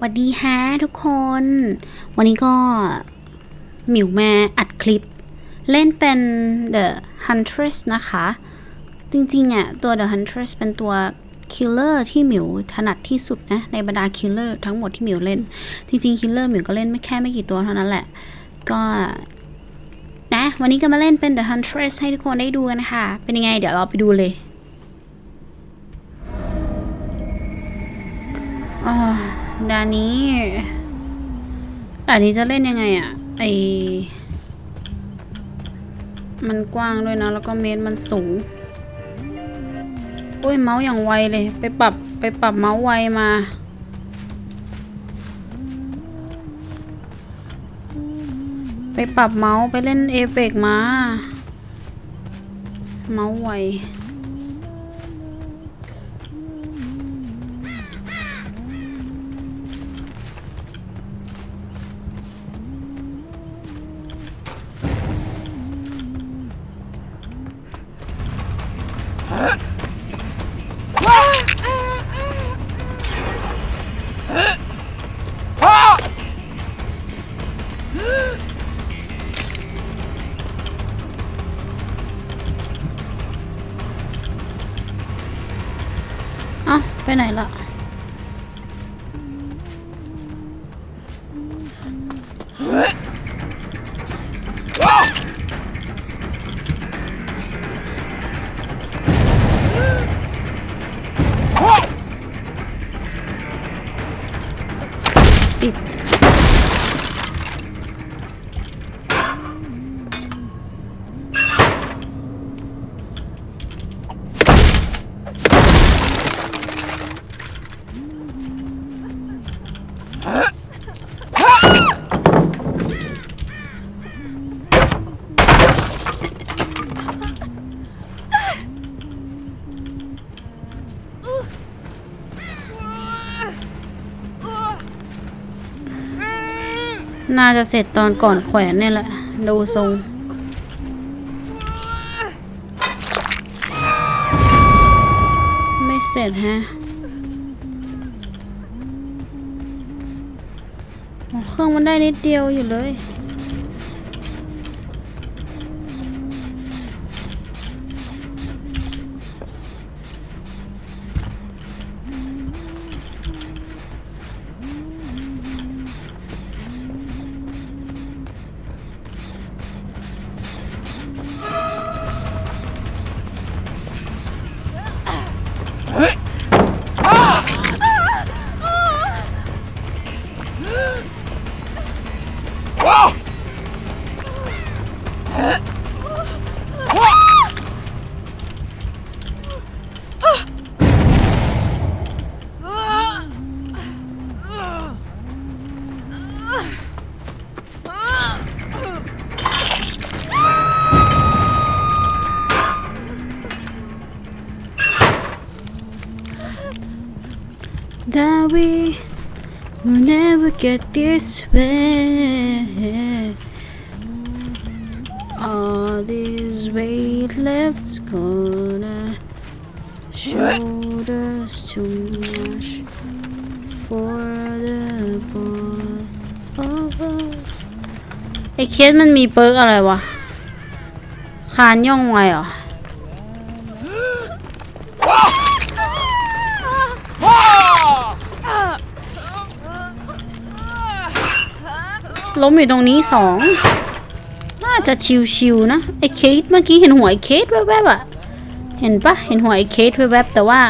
หวัสดีฮะทุกคน วันนี้ก็หมิวมาอัดคลิป เล่นเป็น The Huntress นะคะ จริงๆอะตัว The Huntress เป็นตัว Killer ที่หมิวถนัดที่สุดนะ ในบรรดา Killer ทั้งหมดที่หมิวเล่น จริงๆ Killer หมิวก็เล่นไม่แค่ไม่กี่ตัวเท่านั้นแหละ ก็นะ วันนี้ก็มาเล่นเป็น The Huntress ให้ทุกคนได้ดูกันค่ะ เป็นยังไง เดี๋ยวเราไปดูเลยอ่า ด่านนี้ด่านนี้จะเล่นยังไงอะไอมันกว้างด้วยนะ แล้วก็เมตรมันสูงโอ้ยเมาส์อย่างไวเลย ไปปรับไปปรับเมาส์ไวมาไปปรับเมาส์ไปเล่นเอเปกมา เมาส์ไว ไปไหนละ น่าจะเสร็จตอนก่อนแขวนเนี่ยแหละ ดูทรงไม่เสร็จฮะเครื่องมันได้นิดเดียวอยู่เลย that we will never get this way. All this weight left's gonna show us too much for the both of us ไอเคสมันมีเปิร์กอะไรวะ คานย่องไวเหรอ ล้มอยู่ตรงนี้สองน่าจะชิวๆนะไอ้เคสเมื่อกี้เห็นหัวไอ้เคสแวบๆอะเห็นปะเห็นหัวไอ้เคสแวบๆแต่ว่า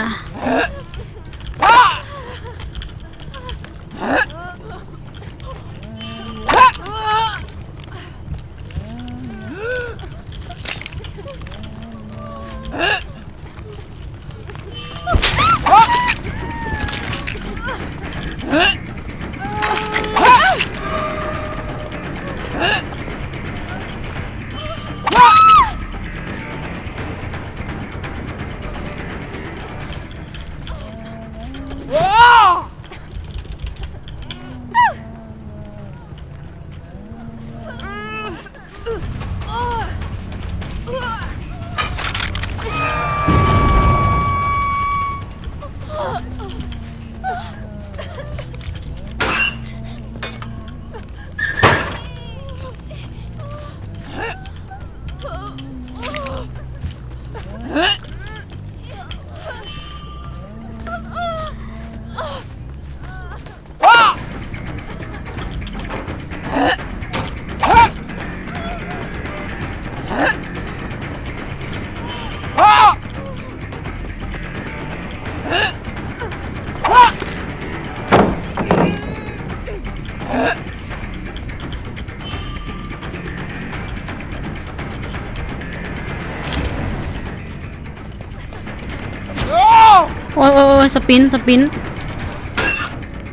สปินสปิน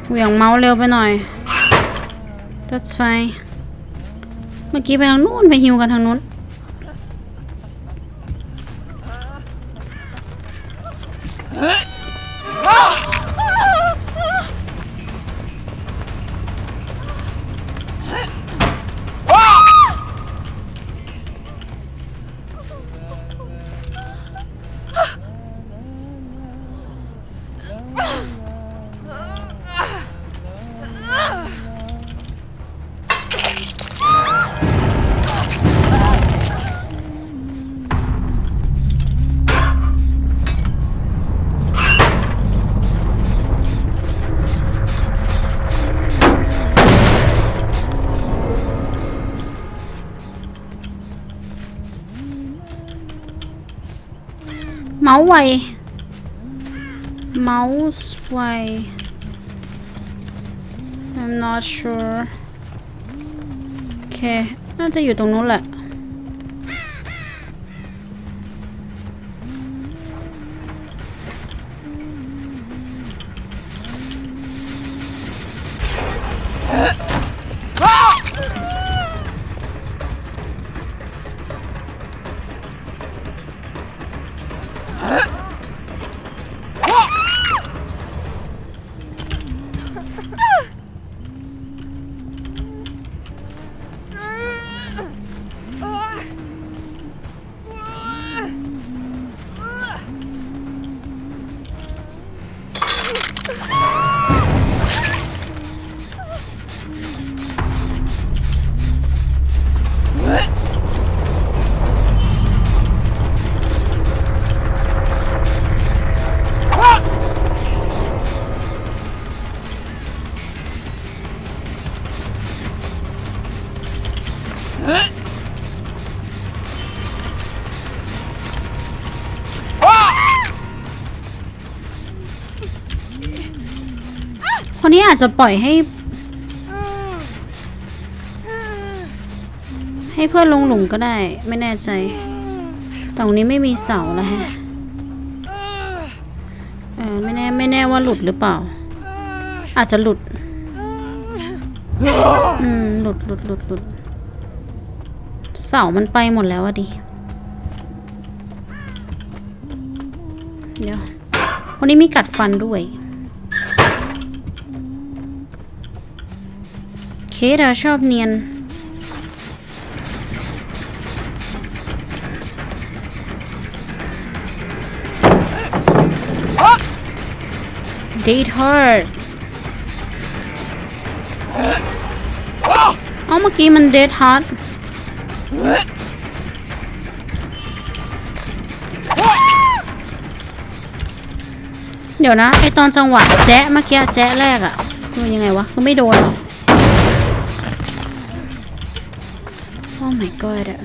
เหวี่ยงเมาส์เร็วไปหน่อย that's fine เมื่อกี้ไปทางนู้นไปฮิวกันทางนู้นเ Mouse quay Mouse quay I'm not sure. น่าจะอยู่ตรงนู้นแหละ คนนี้อาจจะปล่อยให้ ให้เพื่อนลงหลุมก็ได้ ไม่แน่ใจ ตรงนี้ไม่มีเสาแล้วฮะเออไม่แน่ไม่แน่ว่าหลุดหรือเปล่า อาจจะหลุด อืมหลุดหลุดหลุดหลุดเสามันไปหมดแล้วอะดิ เดี๋ยวคนนี้มีกัดฟันด้วย เค สอะชอบเนียน Date hard เอาเมื่อกี้มัน Date hard เดี๋ยวนะ ไอตอนจังหวะแจ๊ะเมื่อกี้แจ๊ะแรกอะคือยังไงวะ คือไม่โดนหรอ my god อะ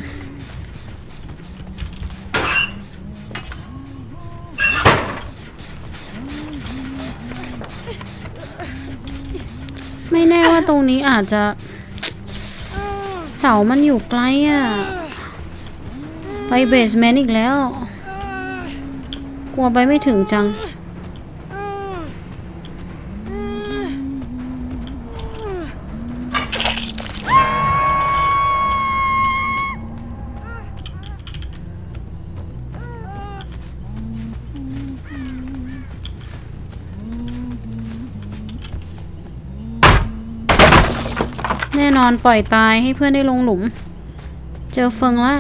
ไม่แน่ว่าตรงนี้อาจจะ เสามันอยู่ไกลอะไปเบสเมนต์อีกแล้ว กลัวไปไม่ถึงจัง แน่นอนปล่อยตายให้เพื่อนได้ลงหลุม เจอเฟิงละ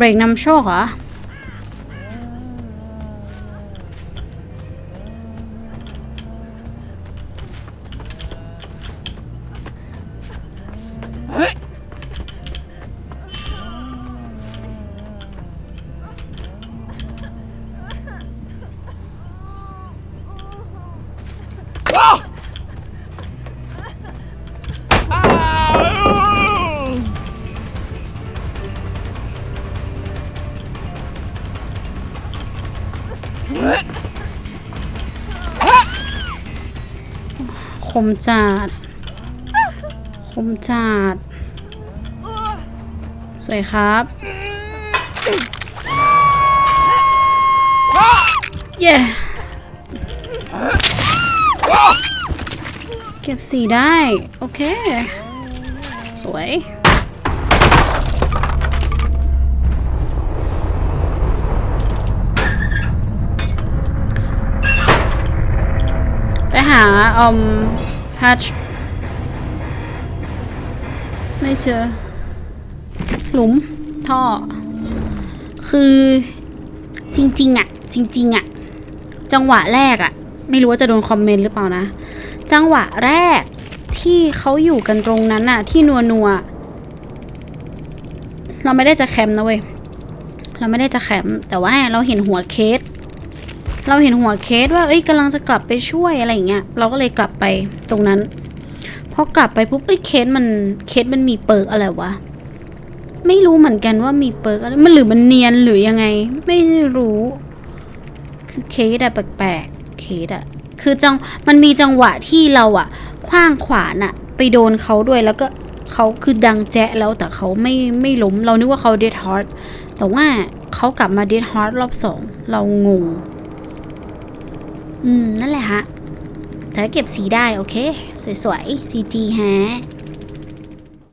เบ คมจัดคมจัดสวยครับ เย้เก็บสีได้ โอเค สวย ไปหาอืมแพทไม่เจอ หลุม ท่อ คือจริง ๆอะจริง ๆอะจังหวะแรกอะไม่รู้ว่าจะโดนคอมเมนต์หรือเปล่านะ จังหวะแรกที่เขาอยู่กันตรงนั้นน่ะที่นัวนัวเราไม่ได้จะแคมป์นะเว้ยเราไม่ได้จะแคมป์แต่ว่าเราเห็นหัวเคส เราเห็นหัวเคสว่าเอ้ยกำลังจะกลับไปช่วยอะไรอย่างเงี้ยเราก็เลยกลับไปตรงนั้นพอกลับไปปุ๊บเอ้ยเคสมันเคสมันมีเปิร์กอะไรวะไม่รู้เหมือนกันว่ามีเปิร์กอะไรมันหรือมันเนียนหรือยังไง ไม่รู้ คือเคสอะแปลกๆเคสอะคือจังมันมีจังหวะที่เราอะคว้างขวานอะไปโดนเขาด้วยแล้วก็เขาคือดังแจ๊ะแล้วแต่เขาไม่ไม่ล้ม เรานึกว่าเขาเดดฮอร์แต่ว่าเขากลับมาเดดฮอร์รอบสองเรางง อืม นั่นแหละฮะเธอเก็บสีได้ โอเค สวยๆ จีจีฮะ